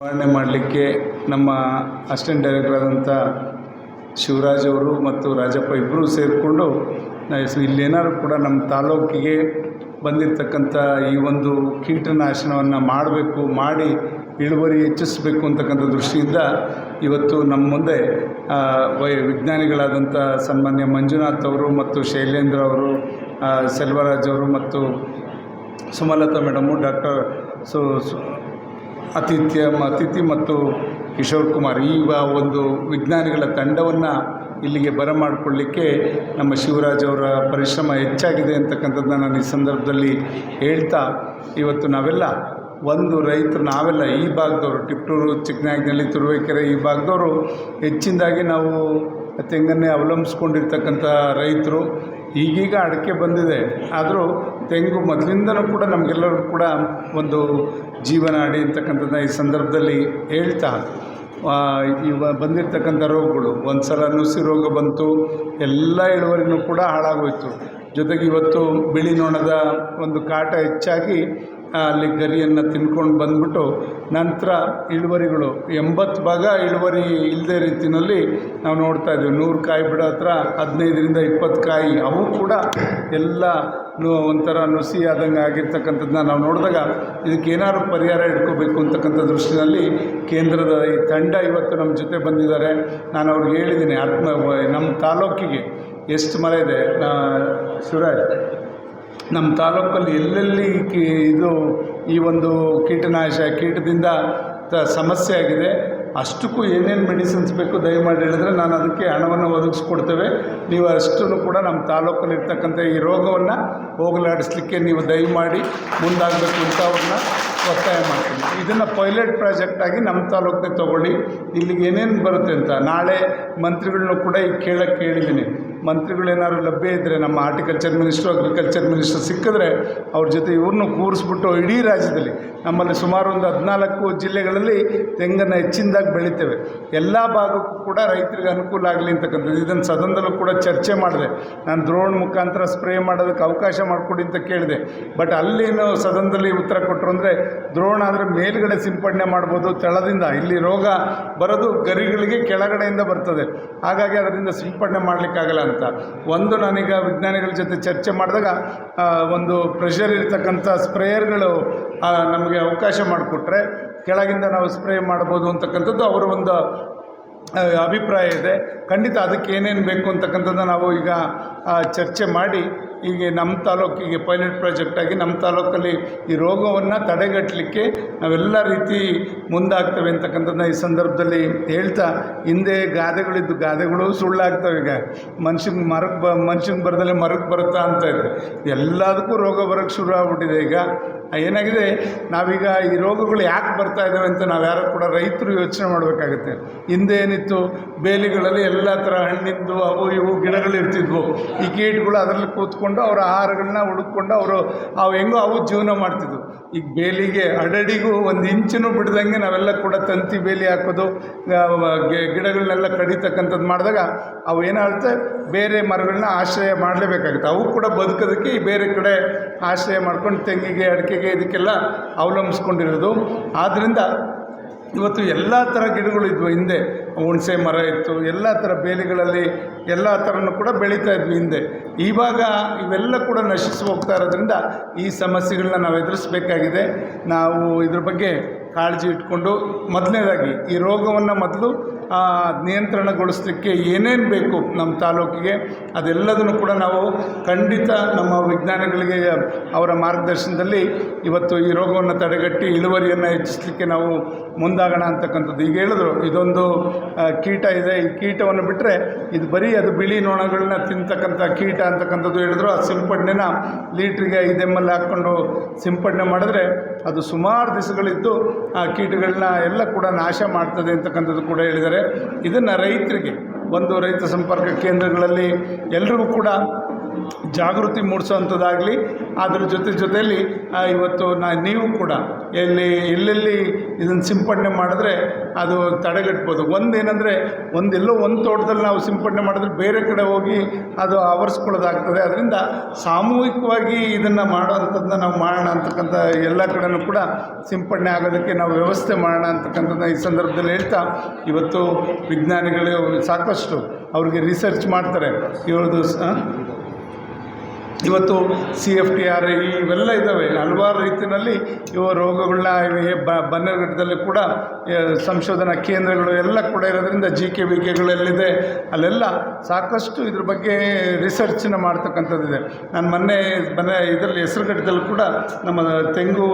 ನಿರ್ವಹಣೆ ಮಾಡಲಿಕ್ಕೆ ನಮ್ಮ ಅಸಿಸ್ಟೆಂಟ್ ಡೈರೆಕ್ಟರ್ ಆದಂಥ ಶಿವರಾಜ್ ಅವರು ಮತ್ತು ರಾಜಪ್ಪ ಇಬ್ಬರೂ ಸೇರಿಕೊಂಡು ಇಲ್ಲೇನಾದ್ರು ಕೂಡ ನಮ್ಮ ತಾಲೂಕಿಗೆ ಬಂದಿರತಕ್ಕಂಥ ಈ ಒಂದು ಕೀಟನಾಶನವನ್ನು ಮಾಡಬೇಕು, ಮಾಡಿ ಇಳುವರಿ ಹೆಚ್ಚಿಸಬೇಕು ಅಂತಕ್ಕಂಥ ದೃಷ್ಟಿಯಿಂದ ಇವತ್ತು ನಮ್ಮ ಮುಂದೆ ವೈ, ವಿಜ್ಞಾನಿಗಳಾದಂಥ ಸನ್ಮಾನ್ಯ ಮಂಜುನಾಥ್ ಅವರು ಮತ್ತು ಶೈಲೇಂದ್ರ ಅವರು ಸೆಲ್ವರಾಜ್ ಅವರು ಮತ್ತು ಸುಮಲತಾ ಮೇಡಮು ಡಾಕ್ಟರ್ ಸು- ಅತಿಥ್ಯ ಅತಿಥಿ ಮತ್ತು ಕಿಶೋರ್ ಕುಮಾರ್ ಈ ಒಂದು ವಿಜ್ಞಾನಿಗಳ ತಂಡವನ್ನು ಇಲ್ಲಿಗೆ ಬರಮಾಡಿಕೊಳ್ಳಿಕ್ಕೆ ನಮ್ಮ ಶಿವರಾಜ್ ಅವರ ಪರಿಶ್ರಮ ಹೆಚ್ಚಾಗಿದೆ ಅಂತಕ್ಕಂಥದ್ದನ್ನ ನಾನು ಈ ಸಂದರ್ಭದಲ್ಲಿ ಹೇಳ್ತಾ, ಇವತ್ತು ನಾವೆಲ್ಲ ಒಂದು ರೈತರು ನಾವೆಲ್ಲ ಈ ಭಾಗದವರು, ಟಿಪ್ಟೂರು ಚಿಕ್ಕನಾಗಿನಲ್ಲಿ ತುರುವೇಕೆರೆ ಈ ಭಾಗದವರು ಹೆಚ್ಚಿನದಾಗಿ ನಾವು ತೆಂಗನ್ನೇ ಅವಲಂಬಿಸ್ಕೊಂಡಿರ್ತಕ್ಕಂಥ ರೈತರು. ಈಗೀಗ ಅಡಿಕೆ ಬಂದಿದೆ. ಆದರೂ ತೆಂಗು ಮೊದಲಿಂದನೂ ಕೂಡ ನಮಗೆಲ್ಲರೂ ಕೂಡ ಒಂದು ಜೀವನಾಡಿ ಅಂತಕ್ಕಂಥದ್ದನ್ನ ಈ ಸಂದರ್ಭದಲ್ಲಿ ಹೇಳ್ತಾ ಇವ ಬಂದಿರತಕ್ಕಂಥ ರೋಗಗಳು ಒಂದು ಸಲ ನುಸಿ ರೋಗ ಬಂತು, ಎಲ್ಲ ಇಳುವರಿನೂ ಕೂಡ ಹಾಳಾಗೋಯಿತು. ಜೊತೆಗೆ ಇವತ್ತು ಬಿಳಿ ನೊಣದ ಒಂದು ಕಾಟ ಹೆಚ್ಚಾಗಿ ಅಲ್ಲಿ ಗರಿಯನ್ನು ತಿನ್ಕೊಂಡು ಬಂದ್ಬಿಟ್ಟು, ನಂತರ ಇಳುವರಿಗಳು, ಎಂಬತ್ತು ಭಾಗ ಇಳುವರಿ ಇಲ್ಲದೆ ರೀತಿಯಲ್ಲಿ ನಾವು ನೋಡ್ತಾ ಇದ್ದೀವಿ ನೂರು ಕಾಯಿ ಬಿಡೋ ಹತ್ರ ಹದಿನೈದರಿಂದ ಇಪ್ಪತ್ತು ಕಾಯಿ, ಅವು ಕೂಡ ಎಲ್ಲ ಒಂಥರ ನುಸಿ ಆದಂಗೆ ಆಗಿರ್ತಕ್ಕಂಥದ್ದನ್ನ ನಾವು ನೋಡಿದಾಗ ಇದಕ್ಕೆ ಏನಾದ್ರು ಪರಿಹಾರ ಇಟ್ಕೋಬೇಕು ಅಂತಕ್ಕಂಥ ದೃಷ್ಟಿನಲ್ಲಿ ಕೇಂದ್ರದ ಈ ತಂಡ ಇವತ್ತು ನಮ್ಮ ಜೊತೆ ಬಂದಿದ್ದಾರೆ. ನಾನು ಅವ್ರಿಗೆ ಹೇಳಿದ್ದೀನಿ, ಆತ್ಮ, ನಮ್ಮ ತಾಲೂಕಿಗೆ ಎಷ್ಟು ಮರ ಇದೆ? ಶಿವರಾಜ್, ನಮ್ಮ ತಾಲೂಕಲ್ಲಿ ಎಲ್ಲೆಲ್ಲಿ ಕಿ, ಇದು ಈ ಒಂದು ಕೀಟನಾಶ, ಕೀಟದಿಂದ ಸಮಸ್ಯೆ ಆಗಿದೆ ಅಷ್ಟಕ್ಕೂ ಏನೇನು ಮೆಡಿಸಿನ್ಸ್ ಬೇಕು ದಯಮಾಡಿ ಹೇಳಿದ್ರೆ ನಾನು ಅದಕ್ಕೆ ಹಣವನ್ನು ಒದಗಿಸ್ಕೊಡ್ತೇವೆ. ನೀವು ಅಷ್ಟನ್ನು ಕೂಡ ನಮ್ಮ ತಾಲೂಕಲ್ಲಿರ್ತಕ್ಕಂಥ ಈ ರೋಗವನ್ನು ಹೋಗಲಾಡಿಸ್ಲಿಕ್ಕೆ ನೀವು ದಯಮಾಡಿ ಮುಂದಾಗಬೇಕು ಅಂತ ಅವ್ರನ್ನ ಒತ್ತಾಯ ಮಾಡ್ತೀನಿ. ಇದನ್ನು ಪೈಲಟ್ ಪ್ರಾಜೆಕ್ಟಾಗಿ ನಮ್ಮ ತಾಲೂಕಿಗೆ ತೊಗೊಳ್ಳಿ. ಇಲ್ಲಿಗೆ ಏನೇನು ಬರುತ್ತೆ ಅಂತ ನಾಳೆ ಮಂತ್ರಿಗಳನ್ನೂ ಕೂಡ ಈಗ ಕೇಳಕ್ಕೆ ಕೇಳಿದ್ದೀನಿ. ಮಂತ್ರಿಗಳೇನಾದ್ರು ಲಭ್ಯ ಇದ್ದರೆ ನಮ್ಮ ಹಾರ್ಟಿಕಲ್ಚರ್ ಮಿನಿಸ್ಟ್ರು ಅಗ್ರಿಕಲ್ಚರ್ ಮಿನಿಸ್ಟ್ರು ಸಿಕ್ಕಿದ್ರೆ ಅವ್ರ ಜೊತೆ ಇವ್ರನ್ನೂ ಕೂರಿಸ್ಬಿಟ್ಟು ಇಡೀ ರಾಜ್ಯದಲ್ಲಿ ನಮ್ಮಲ್ಲಿ ಸುಮಾರು ಒಂದು ಹದಿನಾಲ್ಕು ಜಿಲ್ಲೆಗಳಲ್ಲಿ ತೆಂಗನ್ನು ಹೆಚ್ಚಿನದಾಗಿ ಬೆಳಿತೇವೆ. ಎಲ್ಲ ಭಾಗಕ್ಕೂ ಕೂಡ ರೈತರಿಗೆ ಅನುಕೂಲ ಆಗಲಿ ಅಂತಕ್ಕಂಥದ್ದು. ಇದನ್ನು ಸದನದಲ್ಲೂ ಕೂಡ ಚರ್ಚೆ ಮಾಡಿದೆ. ನಾನು ದ್ರೋಣ್ ಮುಖಾಂತರ ಸ್ಪ್ರೇ ಮಾಡೋದಕ್ಕೆ ಅವಕಾಶ ಮಾಡಿಕೊಡಿ ಅಂತ ಕೇಳಿದೆ. ಬಟ್ ಅಲ್ಲಿನ ಸದನದಲ್ಲಿ ಉತ್ತರ ಕೊಟ್ಟರು ಅಂದರೆ ದ್ರೋಣ ಅಂದರೆ ಮೇಲ್ಗಡೆ ಸಿಂಪಡಣೆ ಮಾಡ್ಬೋದು ತಳದಿಂದ. ಇಲ್ಲಿ ರೋಗ ಬರೋದು ಗರಿಗಳಿಗೆ ಕೆಳಗಡೆಯಿಂದ ಬರ್ತದೆ. ಹಾಗಾಗಿ ಅದರಿಂದ ಸಿಂಪಡಣೆ ಮಾಡಲಿಕ್ಕಾಗಲ್ಲ ಅಂತ ಒಂದು ನಾನೀಗ ವಿಜ್ಞಾನಿಗಳ ಜೊತೆ ಚರ್ಚೆ ಮಾಡಿದಾಗ ಒಂದು ಪ್ರೆಷರ್ ಇರ್ತಕ್ಕಂಥ ಸ್ಪ್ರೇಯರ್ಗಳು ನಮಗೆ ಅವಕಾಶ ಮಾಡಿಕೊಟ್ರೆ, ಕೆಳಗಿಂದ ನಾವು ಸ್ಪ್ರೇ ಮಾಡ್ಬೋದು ಅಂತಕ್ಕಂಥದ್ದು ಅವರ ಒಂದು ಅಭಿಪ್ರಾಯ ಇದೆ. ಖಂಡಿತ ಅದಕ್ಕೆ ಏನೇನು ಬೇಕು ಅಂತಕ್ಕಂಥದ್ದು ನಾವು ಈಗ ಚರ್ಚೆ ಮಾಡಿ ಈಗ ನಮ್ಮ ತಾಲೂಕಿಗೆ ಪೈಲಟ್ ಪ್ರಾಜೆಕ್ಟಾಗಿ ನಮ್ಮ ತಾಲೂಕಲ್ಲಿ ಈ ರೋಗವನ್ನು ತಡೆಗಟ್ಟಲಿಕ್ಕೆ ನಾವೆಲ್ಲ ರೀತಿ ಮುಂದಾಗ್ತವೆ ಅಂತಕ್ಕಂಥದ್ದನ್ನ ಈ ಸಂದರ್ಭದಲ್ಲಿ ಹೇಳ್ತಾ, ಹಿಂದೆ ಗಾದೆಗಳಿದ್ದು ಗಾದೆಗಳು ಸುಳ್ಳಾಗ್ತವೆ ಈಗ. ಮನುಷ್ಯಂಗೆ ಮರಕ್ಕೆ ಬ ಮನುಷ್ಯಂಗೆ ಬರದಲ್ಲೇ ಮರಕ್ಕೆ ಬರುತ್ತಾ ಅಂತ ಇದೆ. ಎಲ್ಲದಕ್ಕೂ ರೋಗ ಬರೋಕ್ಕೆ ಶುರು ಆಗ್ಬಿಟ್ಟಿದೆ ಈಗ. ಏನಾಗಿದೆ, ನಾವೀಗ ಈ ರೋಗಗಳು ಯಾಕೆ ಬರ್ತಾ ಇದ್ದಾವೆ ಅಂತ ನಾವು ಯಾರು ಕೂಡ ರೈತರು ಯೋಚನೆ ಮಾಡಬೇಕಾಗುತ್ತೆ. ಹಿಂದೆ ಏನಿತ್ತು, ಬೇಲಿಗಳಲ್ಲಿ ಎಲ್ಲ ಥರ ಹಣ್ಣಿಂದು ಅವು ಇವು ಗಿಡಗಳು ಇರ್ತಿದ್ವು ಈ ಕೀಟಗಳು ಅದರಲ್ಲಿ ಕೂತ್ಕೊಂಡು ಅವರ ಆಹಾರಗಳನ್ನ ಹುಡುಕೊಂಡು ಅವರು ಅವು ಹೆಂಗೋ ಅವು ಜೀವನ ಮಾಡ್ತಿದ್ವು. ಈಗ ಬೇಲಿಗೆ ಅಡಡಿಗೂ ಒಂದು ಇಂಚನ್ನು ಬಿಡ್ದಂಗೆ ನಾವೆಲ್ಲ ಕೂಡ ತಂತಿ ಬೇಲಿ ಹಾಕೋದು ಗಿಡಗಳನ್ನೆಲ್ಲ ಕಡಿತಕ್ಕಂಥದ್ದು ಮಾಡಿದಾಗ ಅವು ಏನಾಗುತ್ತೆ ಬೇರೆ ಮರಗಳನ್ನ ಆಶ್ರಯ ಮಾಡಲೇಬೇಕಾಗುತ್ತೆ. ಅವು ಕೂಡ ಬದುಕೋದಕ್ಕೆ ಈ ಬೇರೆ ಕಡೆ ಆಶ್ರಯ ಮಾಡ್ಕೊಂಡು ತೆಂಗಿಗೆ, ಅಡಿಕೆಗೆ ಇದಕ್ಕೆಲ್ಲ ಅವಲಂಬಿಸ್ಕೊಂಡಿರೋದು. ಆದ್ದರಿಂದ ಇವತ್ತು ಎಲ್ಲ ಥರ ಗಿಡಗಳು ಇದ್ವು ಹಿಂದೆ. ಹುಣಸೆ ಮರ ಇತ್ತು, ಎಲ್ಲ ಥರ ಬೇಲಿಗಳಲ್ಲಿ ಎಲ್ಲ ಥರನೂ ಕೂಡ ಬೆಳೀತಾ ಇದ್ವಿ ಹಿಂದೆ. ಇವಾಗ ಇವೆಲ್ಲ ಕೂಡ ನಶಿಸಿ ಹೋಗ್ತಾ ಇರೋದ್ರಿಂದ ಈ ಸಮಸ್ಯೆಗಳನ್ನ ನಾವು ಎದುರಿಸಬೇಕಾಗಿದೆ. ನಾವು ಇದ್ರ ಬಗ್ಗೆ ಕಾಳಜಿ ಇಟ್ಕೊಂಡು ಮೊದಲನೇದಾಗಿ ಈ ರೋಗವನ್ನು ಮೊದಲು ನಿಯಂತ್ರಣಗೊಳಿಸಲಿಕ್ಕೆ ಏನೇನು ಬೇಕು ನಮ್ಮ ತಾಲೂಕಿಗೆ, ಅದೆಲ್ಲದನ್ನು ಕೂಡ ನಾವು ಖಂಡಿತ ನಮ್ಮ ವಿಜ್ಞಾನಿಗಳಿಗೆ ಅವರ ಮಾರ್ಗದರ್ಶನದಲ್ಲಿ ಇವತ್ತು ಈ ರೋಗವನ್ನು ತಡೆಗಟ್ಟಿ ಇಳುವರಿಯನ್ನು ಹೆಚ್ಚಿಸಲಿಕ್ಕೆ ನಾವು ಮುಂದಾಗೋಣ ಅಂತಕ್ಕಂಥದ್ದು. ಈಗ ಹೇಳಿದ್ರು, ಇದೊಂದು ಕೀಟ ಇದೆ. ಈ ಕೀಟವನ್ನು ಬಿಟ್ಟರೆ ಇದು ಬರೀ ಅದು ಬಿಳಿ ನೊಣಗಳನ್ನ ತಿಂತಕ್ಕಂಥ ಕೀಟ ಅಂತಕ್ಕಂಥದ್ದು ಹೇಳಿದ್ರು. ಆ ಸಿಂಪಡಣೆನ ಲೀಟ್ರಿಗೆ ಐದು ಎಂ ಎಲ್ ಹಾಕ್ಕೊಂಡು ಸಿಂಪಡಣೆ ಮಾಡಿದ್ರೆ ಅದು ಸುಮಾರು ದಿವಸಗಳಿದ್ದು ಆ ಕೀಟಗಳನ್ನ ಎಲ್ಲ ಕೂಡ ನಾಶ ಮಾಡ್ತದೆ ಅಂತಕ್ಕಂಥದ್ದು ಕೂಡ ಹೇಳಿದ್ದಾರೆ. ಇದನ್ನು ರೈತರಿಗೆ, ಒಂದು ರೈತ ಸಂಪರ್ಕ ಕೇಂದ್ರಗಳಲ್ಲಿ ಎಲ್ರಿಗೂ ಕೂಡ ಜಾಗೃತಿ ಮೂಡಿಸೋವಂಥದ್ದಾಗಲಿ, ಅದ್ರ ಜೊತೆ ಜೊತೆಯಲ್ಲಿ ಇವತ್ತು ನಾ, ನೀವು ಕೂಡ ಎಲ್ಲಿ, ಎಲ್ಲೆಲ್ಲಿ ಇದನ್ನು ಸಿಂಪಡಣೆ ಮಾಡಿದ್ರೆ ಅದು ತಡೆಗಟ್ಬೋದು. ಒಂದೇನೆಂದರೆ, ಒಂದೆಲ್ಲೋ ಒಂದು ತೋಟದಲ್ಲಿ ನಾವು ಸಿಂಪಡಣೆ ಮಾಡಿದ್ರೆ ಬೇರೆ ಕಡೆ ಹೋಗಿ ಅದು ಆವರಿಸ್ಕೊಳ್ಳೋದಾಗ್ತದೆ. ಅದರಿಂದ ಸಾಮೂಹಿಕವಾಗಿ ಇದನ್ನು ಮಾಡೋವಂಥದ್ದನ್ನ ನಾವು ಮಾಡೋಣ ಅಂತಕ್ಕಂಥ ಎಲ್ಲ ಕಡೆಯೂ ಕೂಡ ಸಿಂಪಡಣೆ ಆಗೋದಕ್ಕೆ ನಾವು ವ್ಯವಸ್ಥೆ ಮಾಡೋಣ ಅಂತಕ್ಕಂಥದ್ದನ್ನ ಈ ಸಂದರ್ಭದಲ್ಲಿ ಹೇಳ್ತಾ, ಇವತ್ತು ವಿಜ್ಞಾನಿಗಳು ಸಾಕಷ್ಟು ಅವ್ರಿಗೆ ರಿಸರ್ಚ್ ಮಾಡ್ತಾರೆ. ಇವ್ರದ್ದು ಇವತ್ತು ಸಿ ಎಫ್ ಟಿ ಆರ್ ಇವೆಲ್ಲ ಇದ್ದಾವೆ ಹಲವಾರು ರೀತಿಯಲ್ಲಿ ಇವ ರೋಗಗಳನ್ನ ಬನ್ನೇರುಘಟ್ಟದಲ್ಲಿ ಕೂಡ ಸಂಶೋಧನಾ ಕೇಂದ್ರಗಳು ಎಲ್ಲ ಕೂಡ ಇರೋದ್ರಿಂದ ಜಿ ಕೆ ವಿ ಕೆಗಳಲ್ಲಿದೆ ಅಲ್ಲೆಲ್ಲ ಸಾಕಷ್ಟು ಇದ್ರ ಬಗ್ಗೆ ರಿಸರ್ಚನ್ನ ಮಾಡ್ತಕ್ಕಂಥದ್ದಿದೆ. ನಾನು ಮೊನ್ನೆ ಬನ್ನ ಇದರಲ್ಲಿ ಹೆಸರುಘಟ್ಟದಲ್ಲಿ ಕೂಡ ನಮ್ಮ ತೆಂಗು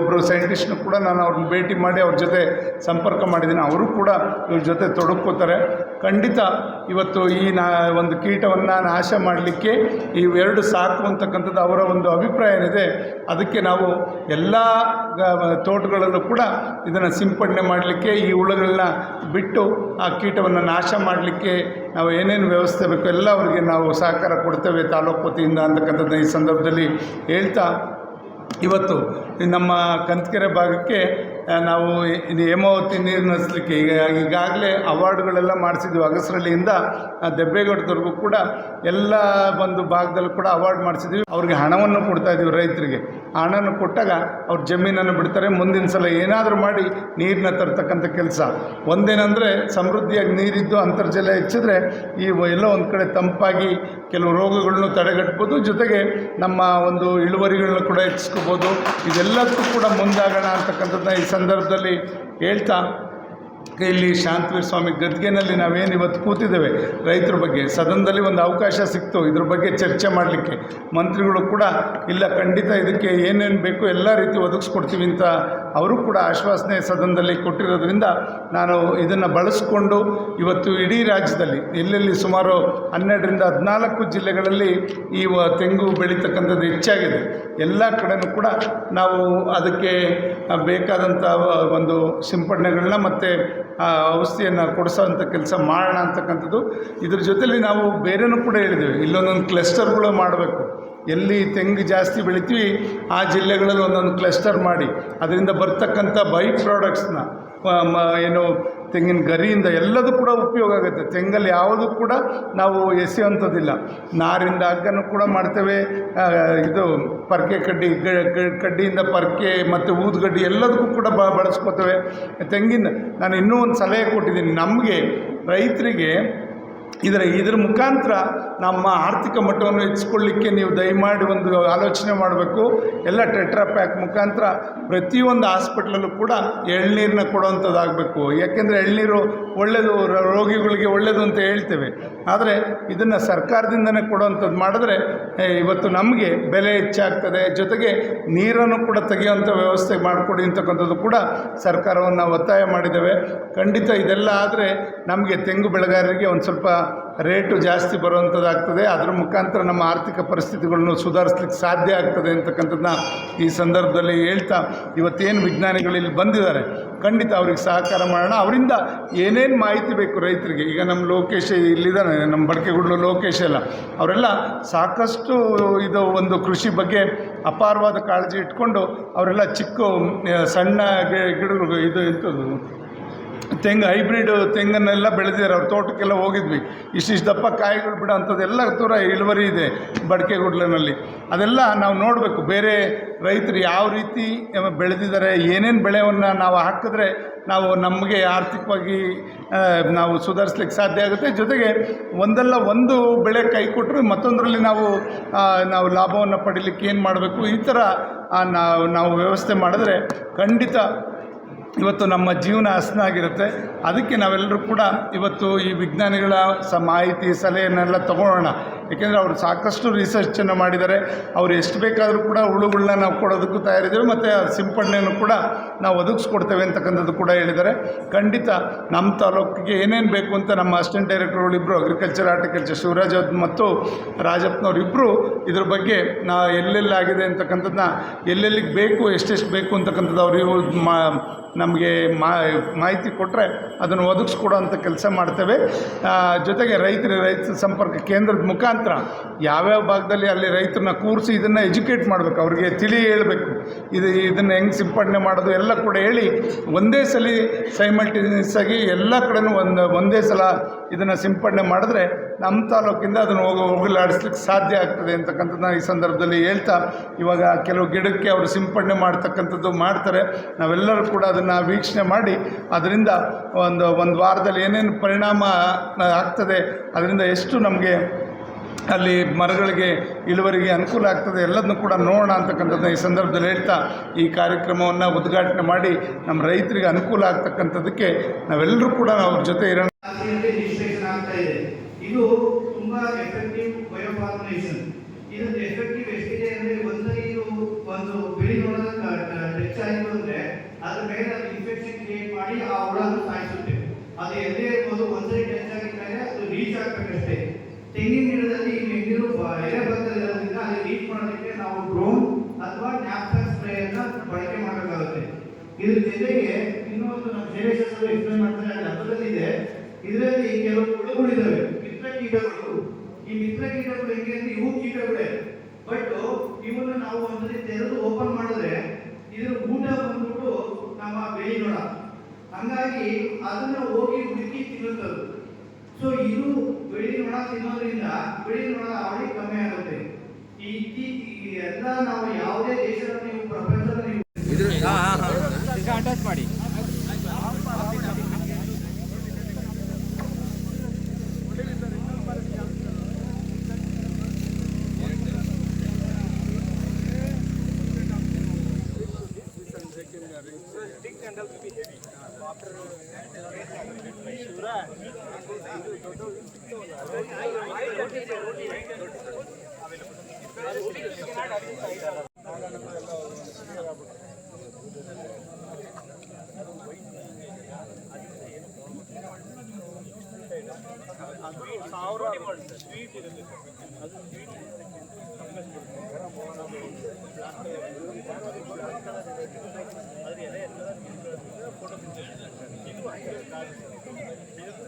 ಒಬ್ಬರು ಸೈಂಟಿಸ್ಟ್ನು ಕೂಡ ನಾನು ಅವ್ರನ್ನ ಭೇಟಿ ಮಾಡಿ ಅವ್ರ ಜೊತೆ ಸಂಪರ್ಕ ಮಾಡಿದ್ದೀನಿ. ಅವರು ಕೂಡ ಇವ್ರ ಜೊತೆ ತೊಡಗ್ಕೋತಾರೆ. ಖಂಡಿತ ಇವತ್ತು ಈ ನಾ, ಒಂದು ಕೀಟವನ್ನು ನಾಶ ಮಾಡಲಿಕ್ಕೆ ಇವೆರಡು ಸಾಕು ಅಂತಕ್ಕಂಥದ್ದು ಅವರ ಒಂದು ಅಭಿಪ್ರಾಯ ಏನಿದೆ, ಅದಕ್ಕೆ ನಾವು ಎಲ್ಲ ತೋಟಗಳಲ್ಲೂ ಕೂಡ ಇದನ್ನು ಸಿಂಪಡಣೆ ಮಾಡಲಿಕ್ಕೆ, ಈ ಹುಳುಗಳನ್ನ ಬಿಟ್ಟು ಆ ಕೀಟವನ್ನು ನಾಶ ಮಾಡಲಿಕ್ಕೆ ನಾವು ಏನೇನು ವ್ಯವಸ್ಥೆ ಬೇಕು ಎಲ್ಲ ಅವರಿಗೆ ನಾವು ಸಹಕಾರ ಕೊಡ್ತೇವೆ ತಾಲೂಕು ವತಿಯಿಂದ ಅಂತಕ್ಕಂಥದ್ದು ಈ ಸಂದರ್ಭದಲ್ಲಿ ಹೇಳ್ತಾ, ಇವತ್ತು ನಮ್ಮ ಕಂತಕೆರೆ ಭಾಗಕ್ಕೆ ನಾವು ಹೇಮಾವತಿ ನೀರು ಹರಿಸ್ಲಿಕ್ಕೆ ಈಗ ಈಗಾಗಲೇ ಅವಾರ್ಡ್ಗಳೆಲ್ಲ ಮಾಡಿಸಿದ್ವಿ ಅಗಸರಳ್ಳಿಯಿಂದ ದೆಬ್ಬೇಗೌಡದವರೆಗೂ ಕೂಡ ಎಲ್ಲ ಒಂದು ಭಾಗದಲ್ಲೂ ಕೂಡ ಅವಾರ್ಡ್ ಮಾಡಿಸಿದ್ವಿ. ಅವ್ರಿಗೆ ಹಣವನ್ನು ಕೊಡ್ತಾ ಇದ್ದೀವಿ ರೈತರಿಗೆ. ಹಣವನ್ನು ಕೊಟ್ಟಾಗ ಅವ್ರ ಜಮೀನನ್ನು ಬಿಡ್ತಾರೆ. ಮುಂದಿನ ಸಲ ಏನಾದರೂ ಮಾಡಿ ನೀರನ್ನ ತರ್ತಕ್ಕಂಥ ಕೆಲಸ. ಒಂದೇನೆಂದರೆ ಸಮೃದ್ಧಿಯಾಗಿ ನೀರಿದ್ದು ಅಂತರ್ಜಲ ಹೆಚ್ಚಿದ್ರೆ ಈ ಎಲ್ಲೋ ಒಂದು ಕಡೆ ತಂಪಾಗಿ ಕೆಲವು ರೋಗಗಳನ್ನು ತಡೆಗಟ್ಬೋದು. ಜೊತೆಗೆ ನಮ್ಮ ಒಂದು ಇಳುವರಿಗಳನ್ನ ಕೂಡ ಹೆಚ್ಚಿಸ್ಕೋಬೋದು. ಇದೆಲ್ಲದಕ್ಕೂ ಕೂಡ ಮುಂದಾಗೋಣ ಅಂತಕ್ಕಂಥದ್ದನ್ನ ಈ ಸಂದರ್ಭದಲ್ಲಿ ಹೇಳ್ತಾ, ಇಲ್ಲಿ ಶಾಂತವೀರ ಸ್ವಾಮಿ ಗದ್ಗೆನಲ್ಲಿ ನಾವೇನು ಇವತ್ತು ಕೂತಿದ್ದೇವೆ, ರೈತರ ಬಗ್ಗೆ ಸದನದಲ್ಲಿ ಒಂದು ಅವಕಾಶ ಸಿಕ್ತು, ಇದ್ರ ಬಗ್ಗೆ ಚರ್ಚೆ ಮಾಡಲಿಕ್ಕೆ. ಮಂತ್ರಿಗಳು ಕೂಡ, ಇಲ್ಲ, ಖಂಡಿತ ಇದಕ್ಕೆ ಏನೇನು ಬೇಕು ಎಲ್ಲ ರೀತಿ ಒದಗಿಸ್ಕೊಡ್ತೀವಿ ಅಂತ ಅವರು ಕೂಡ ಆಶ್ವಾಸನೆ ಸದನದಲ್ಲಿ ಕೊಟ್ಟಿರೋದ್ರಿಂದ ನಾನು ಇದನ್ನು ಬಳಸಿಕೊಂಡು ಇವತ್ತು ಇಡೀ ರಾಜ್ಯದಲ್ಲಿ, ಎಲ್ಲೆಲ್ಲಿ ಸುಮಾರು ಹನ್ನೆರಡರಿಂದ ಹದಿನಾಲ್ಕು ಜಿಲ್ಲೆಗಳಲ್ಲಿ ಈ ತೆಂಗು ಬೆಳೀತಕ್ಕಂಥದ್ದು ಹೆಚ್ಚಾಗಿದೆ. ಎಲ್ಲ ಕಡೆಯೂ ಕೂಡ ನಾವು ಅದಕ್ಕೆ ಬೇಕಾದಂಥ ಒಂದು ಸಿಂಪಡಣೆಗಳನ್ನ ಮತ್ತು ಔಷಧಿಯನ್ನು ಕೊಡಿಸೋವಂಥ ಕೆಲಸ ಮಾಡೋಣ ಅಂತಕ್ಕಂಥದ್ದು. ಇದ್ರ ಜೊತೆಯಲ್ಲಿ ನಾವು ಬೇರೆನೂ ಕೂಡ ಹೇಳಿದ್ದೀವಿ. ಇಲ್ಲೊಂದೊಂದು ಕ್ಲಸ್ಟರ್ಗಳು ಮಾಡಬೇಕು. ಎಲ್ಲಿ ತೆಂಗು ಜಾಸ್ತಿ ಬೆಳಿತೀವಿ, ಆ ಜಿಲ್ಲೆಗಳಲ್ಲಿ ಒಂದೊಂದು ಕ್ಲಸ್ಟರ್ ಮಾಡಿ, ಅದರಿಂದ ಬರ್ತಕ್ಕಂಥ ಬೈ ಪ್ರಾಡಕ್ಟ್ಸ್ನ ಏನು ತೆಂಗಿನ ಗರಿಯಿಂದ ಎಲ್ಲದೂ ಕೂಡ ಉಪಯೋಗ ಆಗುತ್ತೆ. ತೆಂಗಲ್ಲಿ ಯಾವುದೂ ಕೂಡ ನಾವು ಎಸೆಯುವಂಥದ್ದಿಲ್ಲ. ನಾರಿಂದ ಹಗ್ಗನೂ ಕೂಡ ಮಾಡ್ತೇವೆ ಇದು ಪರ್ಕೆ ಕಡ್ಡಿ ಕಡ್ಡಿಯಿಂದ ಪರ್ಕೆ ಮತ್ತು ಊದುಗಡ್ಡಿ ಎಲ್ಲದಕ್ಕೂ ಕೂಡ ಬ, ಬಳಸ್ಕೋತೇವೆ. ತೆಂಗಿನ, ನಾನು ಇನ್ನೂ ಒಂದು ಸಲಹೆ ಕೊಟ್ಟಿದ್ದೀನಿ. ನಮಗೆ ರೈತರಿಗೆ ಇದರ ಇದ್ರ ಮುಖಾಂತರ ನಮ್ಮ ಆರ್ಥಿಕ ಮಟ್ಟವನ್ನು ಹೆಚ್ಚಿಕೊಳ್ಳಿಕ್ಕೆ ನೀವು ದಯಮಾಡಿ ಒಂದು ಆಲೋಚನೆ ಮಾಡಬೇಕು. ಎಲ್ಲ ಟೆಟ್ರಾ ಪ್ಯಾಕ್ ಮುಖಾಂತರ ಪ್ರತಿಯೊಂದು ಹಾಸ್ಪಿಟ್ಲಲ್ಲೂ ಕೂಡ ಎಳ್ನೀರನ್ನ ಕೊಡುವಂಥದ್ದಾಗಬೇಕು. ಯಾಕೆಂದರೆ ಎಳ್ನೀರು ಒಳ್ಳೆಯದು ರೋಗಿಗಳಿಗೆ ಒಳ್ಳೆಯದು ಅಂತ ಹೇಳ್ತೇವೆ. ಆದರೆ ಇದನ್ನು ಸರ್ಕಾರದಿಂದನೇ ಕೊಡುವಂಥದ್ದು ಮಾಡಿದ್ರೆ ಇವತ್ತು ನಮಗೆ ಬೆಲೆ ಹೆಚ್ಚಾಗ್ತದೆ. ಜೊತೆಗೆ ನೀರನ್ನು ಕೂಡ ತೆಗೆಯುವಂಥ ವ್ಯವಸ್ಥೆ ಮಾಡಿಕೊಡಿ ಅಂತಕ್ಕಂಥದ್ದು ಕೂಡ ಸರ್ಕಾರವನ್ನು ಒತ್ತಾಯ ಮಾಡಿದ್ದೇವೆ. ಖಂಡಿತ ಇದೆಲ್ಲ ಆದರೆ ನಮಗೆ ತೆಂಗು ಬೆಳೆಗಾರರಿಗೆ ಒಂದು ಸ್ವಲ್ಪ ರೇಟು ಜಾಸ್ತಿ ಬರುವಂಥದ್ದಾಗ್ತದೆ. ಅದರ ಮುಖಾಂತರ ನಮ್ಮ ಆರ್ಥಿಕ ಪರಿಸ್ಥಿತಿಗಳನ್ನು ಸುಧಾರಿಸ್ಲಿಕ್ಕೆ ಸಾಧ್ಯ ಆಗ್ತದೆ ಅಂತಕ್ಕಂಥದ್ದನ್ನ ಈ ಸಂದರ್ಭದಲ್ಲಿ ಹೇಳ್ತಾ ಇವತ್ತೇನು ವಿಜ್ಞಾನಿಗಳು ಇಲ್ಲಿ ಬಂದಿದ್ದಾರೆ, ಖಂಡಿತ ಅವ್ರಿಗೆ ಸಹಕಾರ ಮಾಡೋಣ. ಅವರಿಂದ ಏನೇನು ಮಾಹಿತಿ ಬೇಕು ರೈತರಿಗೆ? ಈಗ ನಮ್ಮ ಲೋಕೇಶ್ ಇಲ್ಲಿದ್ದಾನೆ, ನಮ್ಮ ಬಡಕೆಗುಡ್ಲು ಲೋಕೇಶ್ ಎಲ್ಲ ಅವರೆಲ್ಲ ಸಾಕಷ್ಟು ಇದು ಒಂದು ಕೃಷಿ ಬಗ್ಗೆ ಅಪಾರವಾದ ಕಾಳಜಿ ಇಟ್ಕೊಂಡು ಅವರೆಲ್ಲ ಚಿಕ್ಕ, ಸಣ್ಣ ಗಿಡಗಳು, ಇದು ಎಂಥದ್ದು ತೆಂಗು ಹೈಬ್ರಿಡ್ ತೆಂಗನ್ನೆಲ್ಲ ಬೆಳೆದಿದ್ದಾರೆ. ಅವ್ರ ತೋಟಕ್ಕೆಲ್ಲ ಹೋಗಿದ್ವಿ. ಇಷ್ಟಿಷ್ಟು ದಪ್ಪ ಕಾಯಿಗಳು ಬಿಡೋ ಅಂಥದ್ದೆಲ್ಲ ದೂರ ಇಳುವರಿ ಇದೆ ಬಡಕೆಗುಡ್ಲಿನಲ್ಲಿ. ಅದೆಲ್ಲ ನಾವು ನೋಡಬೇಕು. ಬೇರೆ ರೈತರು ಯಾವ ರೀತಿ ಬೆಳೆದಿದ್ದಾರೆ, ಏನೇನು ಬೆಳೆಯನ್ನು ನಾವು ಹಾಕಿದ್ರೆ ನಾವು ನಮಗೆ ಆರ್ಥಿಕವಾಗಿ ನಾವು ಸುಧಾರಿಸ್ಲಿಕ್ಕೆ ಸಾಧ್ಯ ಆಗುತ್ತೆ. ಜೊತೆಗೆ ಒಂದಲ್ಲ ಒಂದು ಬೆಳೆ ಕೈ ಕೊಟ್ಟರು ಮತ್ತೊಂದರಲ್ಲಿ ನಾವು ನಾವು ಲಾಭವನ್ನು ಪಡೀಲಿಕ್ಕೆ ಏನು ಮಾಡಬೇಕು? ಈ ಥರ ನಾವು ನಾವು ವ್ಯವಸ್ಥೆ ಮಾಡಿದ್ರೆ ಖಂಡಿತ ಇವತ್ತು ನಮ್ಮ ಜೀವನ ಹಸನಾಗಿರುತ್ತೆ. ಅದಕ್ಕೆ ನಾವೆಲ್ಲರೂ ಕೂಡ ಇವತ್ತು ಈ ವಿಜ್ಞಾನಿಗಳ ಸ ಮಾಹಿತಿ, ಸಲಹೆಯನ್ನೆಲ್ಲ ತಗೊಳ್ಳೋಣ. ಏಕೆಂದರೆ ಅವರು ಸಾಕಷ್ಟು ರಿಸರ್ಚನ್ನು ಮಾಡಿದ್ದಾರೆ. ಅವ್ರು ಎಷ್ಟು ಬೇಕಾದರೂ ಕೂಡ ಹುಳುಗಳನ್ನ ನಾವು ಕೊಡೋದಕ್ಕೂ ತಯಾರಿದ್ದೇವೆ. ಮತ್ತು ಸಿಂಪಡಣೆಯನ್ನು ಕೂಡ ನಾವು ಒದಗಿಸ್ಕೊಡ್ತೇವೆ ಅಂತಕ್ಕಂಥದ್ದು ಕೂಡ ಹೇಳಿದ್ದಾರೆ. ಖಂಡಿತ ನಮ್ಮ ತಾಲೂಕಿಗೆ ಏನೇನು ಬೇಕು ಅಂತ ನಮ್ಮ ಅಸಿಸ್ಟೆಂಟ್ ಡೈರೆಕ್ಟರ್ಗಳು ಇಬ್ಬರು ಅಗ್ರಿಕಲ್ಚರ್ ಆರ್ಟಿಕಲ್ಚರ್ ಶಿವರಾಜ್ ಮತ್ತು ರಾಜಪ್ಪನವ್ರು ಇಬ್ಬರು ಇದ್ರ ಬಗ್ಗೆ ನಾ ಎಲ್ಲೆಲ್ಲಾಗಿದೆ ಅಂತಕ್ಕಂಥದ್ದನ್ನ ಎಲ್ಲೆಲ್ಲಿಗೆ ಬೇಕು, ಎಷ್ಟೆಷ್ಟು ಬೇಕು ಅಂತಕ್ಕಂಥದ್ದು ಅವರು ಮಾ ನಮಗೆ ಮಾಹಿತಿ ಕೊಟ್ಟರೆ ಅದನ್ನು ಒದಗಿಸ್ಕೊಡೋಂಥ ಕೆಲಸ ಮಾಡ್ತೇವೆ. ಜೊತೆಗೆ ರೈತರ, ರೈತ ಸಂಪರ್ಕ ಕೇಂದ್ರದ ಮುಖಾಂತರ ಯಾವ್ಯಾವ ಭಾಗದಲ್ಲಿ ಅಲ್ಲಿ ರೈತರನ್ನ ಕೂರಿಸಿ ಇದನ್ನು ಎಜುಕೇಟ್ ಮಾಡಬೇಕು, ಅವರಿಗೆ ತಿಳಿ ಹೇಳಬೇಕು. ಇದು, ಇದನ್ನು ಹೆಂಗೆ ಸಿಂಪಡಣೆ ಮಾಡೋದು ಎಲ್ಲ ಕೂಡ ಹೇಳಿ ಒಂದೇ ಸಲ ಸೈಮಲ್ಟೇನಿಯಸ್ ಆಗಿ ಎಲ್ಲ ಕಡೆನೂ ಒಂದು, ಒಂದೇ ಸಲ ಇದನ್ನು ಸಿಂಪಡಣೆ ಮಾಡಿದ್ರೆ ನಮ್ಮ ತಾಲೂಕಿಂದ ಅದನ್ನು ಹೋಗಿ ಹೋಗಲಾಡಿಸ್ಲಿಕ್ಕೆ ಸಾಧ್ಯ ಆಗ್ತದೆ ಅಂತಕ್ಕಂಥದ್ದನ್ನ ಈ ಸಂದರ್ಭದಲ್ಲಿ ಹೇಳ್ತಾ, ಇವಾಗ ಕೆಲವು ಗಿಡಕ್ಕೆ ಅವರು ಸಿಂಪಡಣೆ ಮಾಡ್ತಕ್ಕಂಥದ್ದು ಮಾಡ್ತಾರೆ. ನಾವೆಲ್ಲರೂ ಕೂಡ ಅದನ್ನು ವೀಕ್ಷಣೆ ಮಾಡಿ, ಅದರಿಂದ ಒಂದು ಒಂದು ವಾರದಲ್ಲಿ ಏನೇನು ಪರಿಣಾಮ ಆಗ್ತದೆ, ಅದರಿಂದ ಎಷ್ಟು ನಮಗೆ ಅಲ್ಲಿ ಮರಗಳಿಗೆ ಇಳುವರಿಗೆ ಅನುಕೂಲ ಆಗ್ತದೆ ಎಲ್ಲದನ್ನು ಕೂಡ ನೋಡೋಣ ಅಂತಕ್ಕಂಥದ್ದನ್ನ ಈ ಸಂದರ್ಭದಲ್ಲಿ ಹೇಳ್ತಾ, ಈ ಕಾರ್ಯಕ್ರಮವನ್ನು ಉದ್ಘಾಟನೆ ಮಾಡಿ ನಮ್ಮ ರೈತರಿಗೆ ಅನುಕೂಲ ಆಗ್ತಕ್ಕಂಥದ್ದಕ್ಕೆ ನಾವೆಲ್ಲರೂ ಕೂಡ ಅವ್ರ ಜೊತೆ ಇರೋಣ ರಾಜ್ಯದಲ್ಲಿ ರಿಜಿಸ್ಟ್ರೇಷನ್ ಆಗ್ತಾ ಇದೆ ಇದು ತುಂಬಾ ಎಫೆಕ್ಟಿವ್ ಬಯೋಫಾರ್ಮುಲೇಷನ್ ಇದ್ರ ಎಫೆಕ್ಟಿವ್ ಎಷ್ಟಿದೆ ಅಂದ್ರೆ ಇದು ಒಂದು ಬಿಳಿ ನೋಡೋದ ಟಚ್ ಆಯಿತು ಅಂದ್ರೆ ಅದ್ರ ಮೇಲೆ ಅದು ಇನ್ಫೆಕ್ಷನ್ ಕ್ರಿಯೇಟ್ ಮಾಡಿ ಆ ಹುಳನ್ನು ಸಾಯಿಸುತ್ತೆ. ಅದು ಎಲ್ಲೇ ಇರ್ಬೋದು ಒಂದ್ಸರಿ ಟಚ್ ಆಗಿದ್ಮೇಲೆ ಅದು ರೀಚ್ ಆಗ್ಬೇಕಷ್ಟೇ. ತೆಂಗಿನ ಗಿಡದಲ್ಲಿ ಈ ಮೆಂಗಿರು ಎಲೆ ಬರ್ತದಿರೋದ್ರಿಂದ ಅಲ್ಲಿ ರೀಚ್ ಮಾಡೋದಕ್ಕೆ ನಾವು ಡ್ರೋನ್ ಅಥವಾ ನ್ಯಾಪ್ಸನ್ ಸ್ಪ್ರೇ ಅನ್ನ ಬಳಕೆ ಮಾಡಬೇಕಾಗುತ್ತೆ. ಇದ್ರ ಜೊತೆಗೆ ಇನ್ನೊಂದು ನಮ್ಮ ಶೈಲೇಶ್ ಎಕ್ಸ್ಪ್ಲೇನ್ ಮಾಡ್ತಾರೆ ಅಲ್ಲಿ ಹಬ್ಬದಲ್ಲಿದೆ ಇದರಲ್ಲಿ ಕೆಲವು ಹುಳುಗಳಿದಾವೆ ಮಿತ್ರ ಕೀಟಗಳು ಈ ಮಿತ್ರ ಕೀಟಗಳು ಹೆಂಗೆ ಅಂದ್ರೆ ಇವು ಕೀಟಗಳೇ. ಬಟ್ ಇವನ್ನ ನಾವು ಒಂದ್ಸರಿ ತೆರೆದು ಓಪನ್ ಮಾಡಿದ್ರೆ ಇದ್ರ ಊಟ ಬಂದ್ಬಿಟ್ಟು ನಮ್ಮ ಬಿಳಿ ನೊಣ ಹಂಗಾಗಿ ಅದನ್ನ ಹೋಗಿ ಹುಡುಕಿ ತಿನ್ನುತ್ತದು. ಸೊ ಇದು ಬೆಳಿ ನೋಡ ತಿನ್ನೋದ್ರಿಂದ ಬೆಳಿ ನೋಡ ಅವಳಿ ಕಮ್ಮಿ ಆಗುತ್ತೆ. ಈ ಎಲ್ಲ ನಾವು ಯಾವುದೇ ದೇಶದ ನೀವು ಪ್ರಪಂಚದ ನೀವು ಅಟ್ಯಾಚ್ ಮಾಡಿ.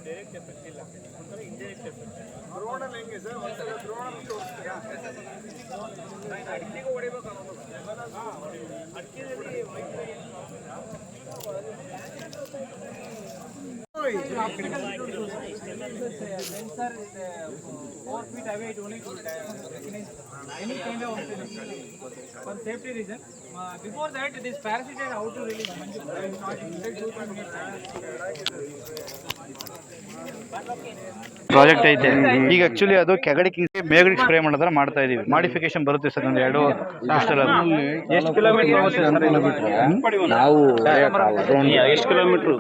ಡೈರೆಕ್ಟ್ ಎಫೆಕ್ಟ್ ಇಲ್ಲ ಒಂಥರ ಇಂಡೈರೆಕ್ಟ್ ಎಫೆಕ್ಟ್ ಹೆಂಗೆ ಸರ್ ಒಂದ್ಸಲ ಡ್ರೋನ್ ತೋರಿಸ್ತೀರಾ ಅಡಿಕೆಗೆ ಹೊಡಿಬೇಕಾಗಲ್ಲ ಅಡಿಕೆಯಲ್ಲಿ ಸೆನ್ಸರ್ ಇದೆ four feet away it only any kind of for safety reason. Uh, before that, this parasite had how to release. Project ಐತೆ ಈಗ ಆಕ್ಚುಲಿ ಅದು ಕೆಗಡಿಗೆ ಮೇಗಡಿಗೆ ಸ್ಪ್ರೇ ಮಾಡೋದ್ರ ಮಾಡ್ತಾ ಇದೀವಿ ಮಾಡಿಫಿಕೇಶನ್ ಬರುತ್ತೆ ಸರ್ ಒಂದು ಎರಡು ಎಷ್ಟು ಕಿಲೋಮೀಟರ್ ನಾವು ಎಷ್ಟು ಕಿಲೋಮೀಟರ್